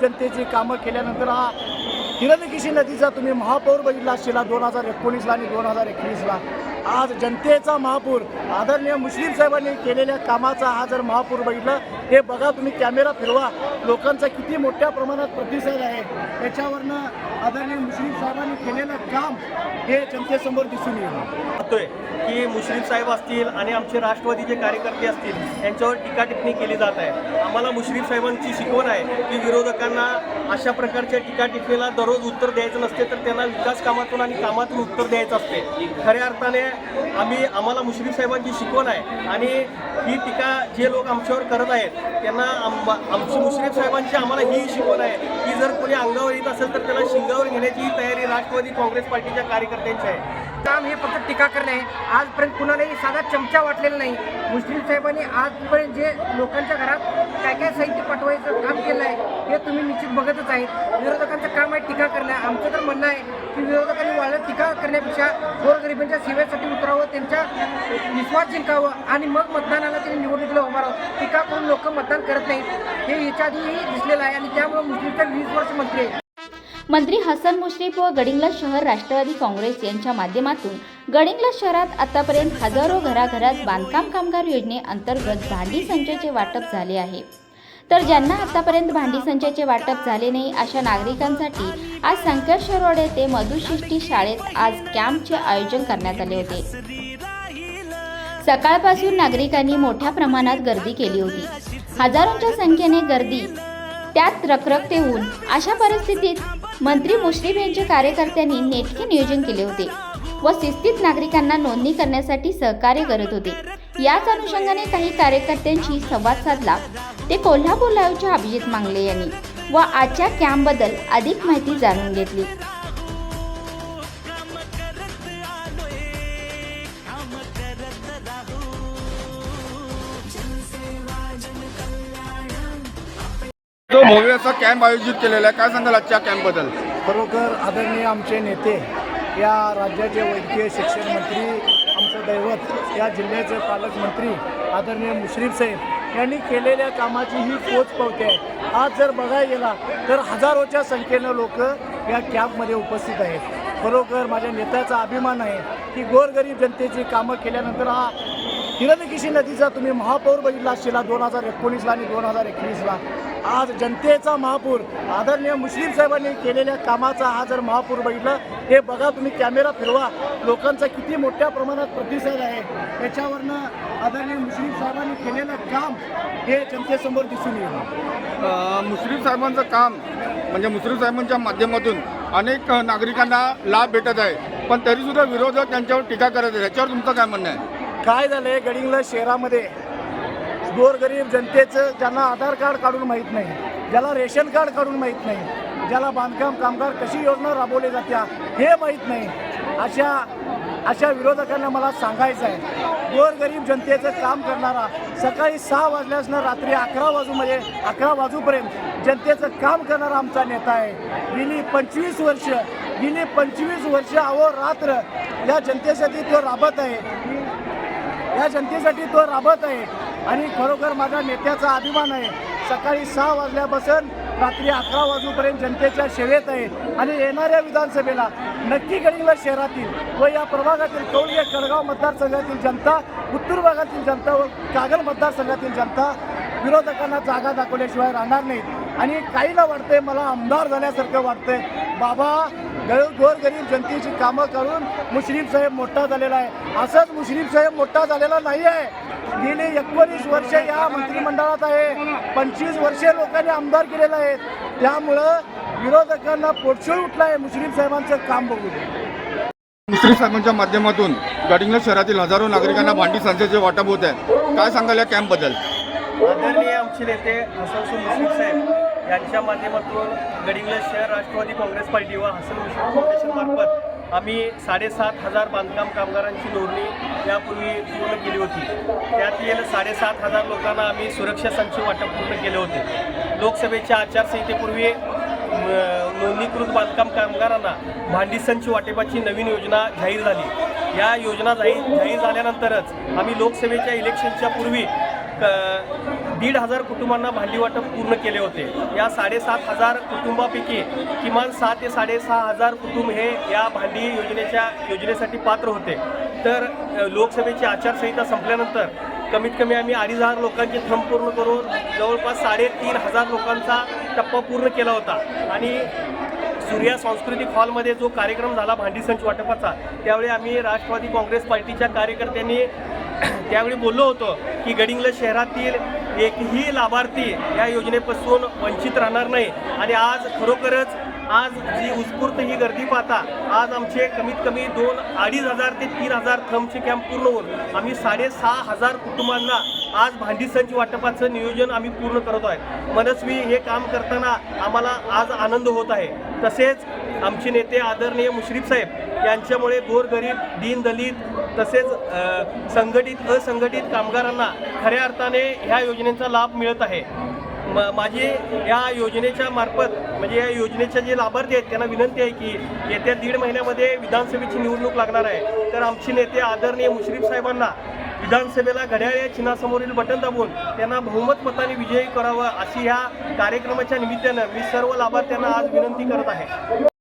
जनतेची कामं केल्यानंतर हा हिरण्यकेशी नदीचा तुम्ही महापौर बघितला असशीला दोन हजार एकोणीसला आणि दोन हजार एकवीसला. आज जनतेचा महापूर आदरणीय मुस्लिम साहेबांनी केलेल्या कामाचा हा जर महापूर बघितला हे बघा तुम्ही कॅमेरा फिरवा. लोकांचा किती मोठ्या प्रमाणात प्रतिसाद आहे. त्याच्यावरनं आदरणीय मुस्लिम साहेबांनी केलेलं काम हे जनतेसमोर दिसून येईल. पाहतोय की मुस्लिम साहेब असतील आणि आमचे राष्ट्रवादीचे कार्यकर्ते असतील यांच्यावर टीका टिप्पणी केली जात आहे. आम्हाला मुश्रीफ साहेबांची शिकवण आहे की विरोधकांना अशा प्रकारच्या टीका टिप्पणीला दररोज उत्तर द्यायचं नसते तर त्यांना विकास कामातून आणि कामातून उत्तर द्यायचं असते. खऱ्या अर्थाने आम्ही आम्हाला मुश्रीफ साहेबांची शिकवण आहे. आणि ही टीका जे लोक आमच्यावर करत आहेत त्यांना आम आमची मुश्रीफ साहेबांची आम्हाला ही शिकवण आहे. की जर कोणी अंगावर येत असेल तर त्याला शिंगावर घेण्याची तयारी राष्ट्रवादी काँग्रेस पार्टीच्या कार्यकर्त्यांची आहे. काम हे फक्त टीका करणे आहे. आजपर्यंत कुणालाही साधा चमचा वाटलेला नाही. मुस्लिम साहेबांनी आजपर्यंत जे लोकांच्या घरात काय काय साहित्य पाठवायचं काम केलं आहे हे तुम्ही निश्चित बघतच आहे. विरोधकांचं काम आहे टीका करणं आमचं तर म्हणणं आहे की विरोधकांनी वाढत टीका करण्यापेक्षा गोरगरिबांच्या सेवेसाठी उतरावं त्यांच्या विश्वास जिंकावं आणि मग मतदानाला त्यांनी निवडणुकीला उभारावं टीका करून लोक मतदान करत नाहीत. हे याच्या आधीही दिसलेलं आहे आणि त्यामुळे मुस्लिमच्या वीस वर्ष मंत्री आहे. मंत्री हसन मुश्रीफ व गडिंगला शहर राष्ट्रवादी काँग्रेस यांच्या माध्यमातून गडिंगला शहरात आतापर्यंत हजारो घराघरात बांधकाम कामगार योजनेअंतर्गत भांडी संचयचे वाटप झाले आहे. तर ज्यांना आतापर्यंत भांडी संचाचे वाटप झाले नाही अशा नागरिकांसाठी आज संकेश्वरवाड येथे मधुशिष्टी शाळेत आज कॅम्पचे आयोजन करण्यात आले होते. सकाळपासून नागरिकांनी मोठ्या प्रमाणात गर्दी केली होती. हजारोंच्या संख्येने गर्दी त्यात रखरखते ऊन अशा परिस्थितीत मंत्री मुश्रीफ यांच्या कार्यकर्त्यांनी नेटके नियोजन केले होते व शिस्तीत नागरिकांना नोंदणी करण्यासाठी सहकार्य करत होते. याच अनुषंगाने काही कार्यकर्त्यांशी संवाद साधला. ते कोल्हापूर लाईव्हच्या अभिजित मांगले यांनी व आजच्या कॅम्पबद्दल अधिक माहिती जाणून घेतली. तो भव्य असा कॅम्प आयोजित केलेला आहे काय सांगाल आजच्या कॅम्पबद्दल? खरोखर आदरणीय आमचे नेते या राज्याचे वैद्यकीय शिक्षण मंत्री दैवत या जिल्ह्याचे पालकमंत्री आदरणीय मुश्रीफ साहेब यांनी केलेल्या कामाची ही पोच पावते. आहे आज जर बघायला गेला तर हजारोच्या संख्येनं लोक या कॅम्पमध्ये उपस्थित आहेत. खरोखर माझ्या नेत्याचा अभिमान आहे की गोरगरीब जनतेची कामं केल्यानंतर हा हिरण्यकेशी नदीचा तुम्ही महापौर बघितला शिला दोन हजार एकोणीसला आणि दोन हजार एकवीसला. आज जनतेचा महापूर आदरणीय मुस्लिम साहेबांनी केलेल्या कामाचा हा जर महापूर बघितला हे बघा तुम्ही कॅमेरा फिरवा. लोकांचा किती मोठ्या प्रमाणात प्रतिसाद आहे. त्याच्यावरनं आदरणीय मुस्लिम साहेबांनी केलेलं काम हे जनतेसमोर दिसून येईल. मुस्लिम साहेबांचं काम म्हणजे मुस्लिम साहेबांच्या माध्यमातून अनेक नागरिकांना लाभ भेटत आहे. पण तरीसुद्धा विरोधक त्यांच्यावर टीका करत आहे याच्यावर तुमचं काय म्हणणं आहे? काय झालंय गडिंगला शहरामध्ये? गोरगरीब जनतेचं ज्यांना आधार कार्ड काढून माहीत नाही ज्याला रेशन कार्ड काढून माहीत नाही ज्याला बांधकाम कामगार कशी योजना राबवली जात्या हे माहीत नाही. अशा अशा विरोधकांना मला सांगायचं आहे गोरगरीब जनतेचं काम करणारा सकाळी सहा वाजल्यासनं रात्री अकरा वाजूमध्ये अकरा वाजूपर्यंत जनतेचं काम करणारा आमचा नेता आहे. गेली पंचवीस वर्ष गेली पंचवीस वर्ष अहो रात्र या जनतेसाठी तो राबत आहे. या जनतेसाठी तो राबत आहे आणि खरोखर माझ्या नेत्याचा अभिमान आहे. सकाळी सहा वाजल्यापासून रात्री अकरा वाजूपर्यंत जनतेच्या सेवेत आहे आणि येणाऱ्या विधानसभेला नक्की गडिंग्लज शहरातील व या प्रभागातील कौलिया कडगाव मतदारसंघातील जनता उत्तूर भागातील जनता व कागल मतदारसंघातील जनता विरोधकांना जागा दाखवल्याशिवाय राहणार नाही आणि काहीला वाटतंय मला आमदार झाल्यासारखं वाटतंय. बाबा गोरगरीब जनतेची कामं करून मुश्रीफ साहेब मोठा झालेला आहे. असंच मुश्रीफ साहेब मोठा झालेला नाही आहे गेली एकोणीस वर्ष या मंत्रिमंडळात आहे. पंचवीस वर्षे लोकांनी आमदार केलेलं आहे. त्यामुळं विरोधकांना पोटशोळ उठला आहे मुश्रीफ साहेबांचं काम बघून. मुश्रीफ साहेबांच्या माध्यमातून गडिंग्लज शहरातील हजारो नागरिकांना भांडी संचाचे वाटप होत आहे. काय सांगाल या कॅम्पबद्दल आदरणीय आमचे नेते हसन मुश्रीफ साहेब यांच्या माध्यमातून गडिंग्लज शहर राष्ट्रवादी काँग्रेस पार्टी व हसन मुश्रीफ फाउंडेशनमार्फत आम्ही साडेसात हजार बांधकाम कामगारांची नोंदणी यापूर्वी पूर्ण केली होती. त्यातील साडेसात हजार लोकांना आम्ही सुरक्षा संच वाटप पूर्ण केले होते. लोकसभेच्या आचारसंहितेपूर्वी नोंदणीकृत बांधकाम कामगारांना भांडी संच वाटेपाची नवीन योजना जाहीर झाली. या योजना जाहीर जाहीर झाल्यानंतरच आम्ही लोकसभेच्या इलेक्शनच्या पूर्वी क दीड हजार कुटुंबांना भांडी वाटप पूर्ण केले होते. या साडेसात हजार कुटुंबापैकी किमान सहा ते साडेसहा हजार कुटुंब हे या भांडी योजनेच्या योजनेसाठी पात्र होते. तर लोकसभेची आचारसंहिता संपल्यानंतर कमीत कमी आम्ही अडीच हजार लोकांचे थंब पूर्ण करून जवळपास साडेतीन हजार लोकांचा टप्पा पूर्ण केला होता. आणि सूर्या सांस्कृतिक हॉलमध्ये जो कार्यक्रम झाला भांडी संच वाटपाचा त्यावेळी आम्ही राष्ट्रवादी काँग्रेस पार्टीच्या कार्यकर्त्यांनी त्यावेळी बोललो होतो की गडिंग्लज शहरातील एकही लाभार्थी या योजनेपासून वंचित राहणार नाही. आणि आज खरोखरच आज जी उत्स्फूर्त ही गर्दी पाहता आज आमचे कमीत कमी दोन अडीच हजार ते तीन हजार थंबचे कॅम्प पूर्ण होऊन आम्ही साडेसहा हजार कुटुंबांना आज भांडी संच वाटपाचं नियोजन आम्ही पूर्ण करत आहे. मनस्वी हे काम करताना आम्हाला आज आनंद होत आहे. तसेच आमचे नेते आदरणीय मुश्रीफ साहेब यांच्यामुळे गोरगरीब दीनदलित तसेच संघटित असंघटित कामगारांना खऱ्या अर्थाने ह्या योजनेचा लाभ मिळत आहे. म माझी या योजनेच्या मार्फत म्हणजे या योजनेच्या जे लाभार्थी आहेत त्यांना विनंती आहे की येत्या दीड महिन्यामध्ये विधानसभेची निवडणूक लागणार आहे. तर आमचे नेते आदरणीय मुश्रीफ साहेबांना विधानसभेला घड्याळ या चिन्हासमोरील बटन दाबून त्यांना बहुमत मताने विजयी करावं अशी ह्या कार्यक्रमाच्या निमित्तानं मी सर्व लाभार्थ्यांना आज विनंती करत आहे.